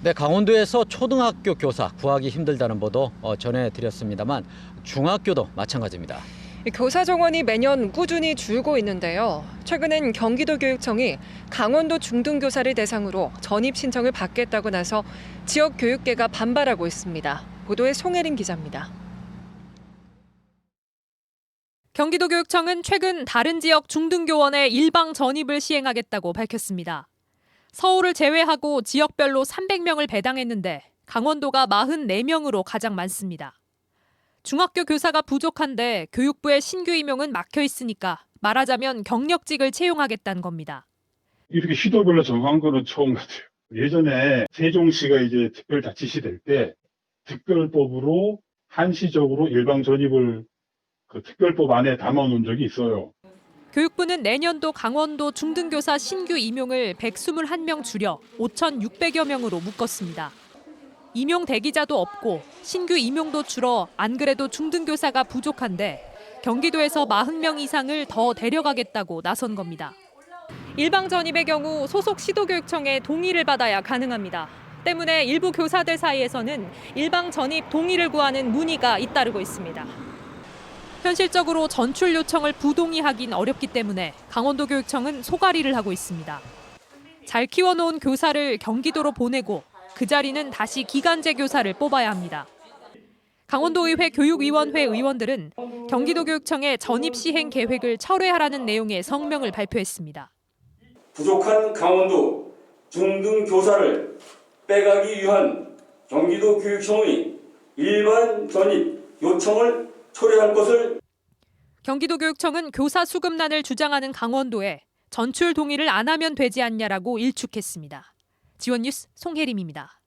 네, 강원도에서 초등학교 교사 구하기 힘들다는 보도 어, 전해드렸습니다만 중학교도 마찬가지입니다. 교사 정원이 매년 꾸준히 줄고 있는데요. 최근엔 경기도 교육청이 강원도 중등교사를 대상으로 전입 신청을 받겠다고 나서 지역 교육계가 반발하고 있습니다. 보도에 송혜림 기자입니다. 경기도 교육청은 최근 다른 지역 중등교원의 일방 전입을 시행하겠다고 밝혔습니다. 서울을 제외하고 지역별로 300명을 배당했는데 강원도가 44명으로 가장 많습니다. 중학교 교사가 부족한데 교육부의 신규 임용은 막혀 있으니까 말하자면 경력직을 채용하겠다는 겁니다. 이렇게 시도별로 정한 거는 처음 같아요. 예전에 세종시가 이제 특별자치시 될 때 특별법으로 한시적으로 일방 전입을 그 특별법 안에 담아놓은 적이 있어요. 교육부는 내년도 강원도 중등교사 신규 임용을 121명 줄여 5,600여 명으로 묶었습니다. 임용 대기자도 없고 신규 임용도 줄어 안 그래도 중등교사가 부족한데 경기도에서 40명 이상을 더 데려가겠다고 나선 겁니다. 일방 전입의 경우 소속 시도교육청의 동의를 받아야 가능합니다. 때문에 일부 교사들 사이에서는 일방 전입 동의를 구하는 문의가 잇따르고 있습니다. 현실적으로 전출 요청을 부동의하긴 어렵기 때문에 강원도 교육청은 소가리를 하고 있습니다. 잘 키워놓은 교사를 경기도로 보내고 그 자리는 다시 기간제 교사를 뽑아야 합니다. 강원도의회 교육위원회 의원들은 경기도 교육청의 전입 시행 계획을 철회하라는 내용의 성명을 발표했습니다. 부족한 강원도 중등 교사를 빼가기 위한 경기도 교육청의 일반 전입 요청을 철회할 것을 경기도 교육청은 교사 수급난을 주장하는 강원도에 전출 동의를 안 하면 되지 않냐라고 일축했습니다. 지원 뉴스 송혜림입니다.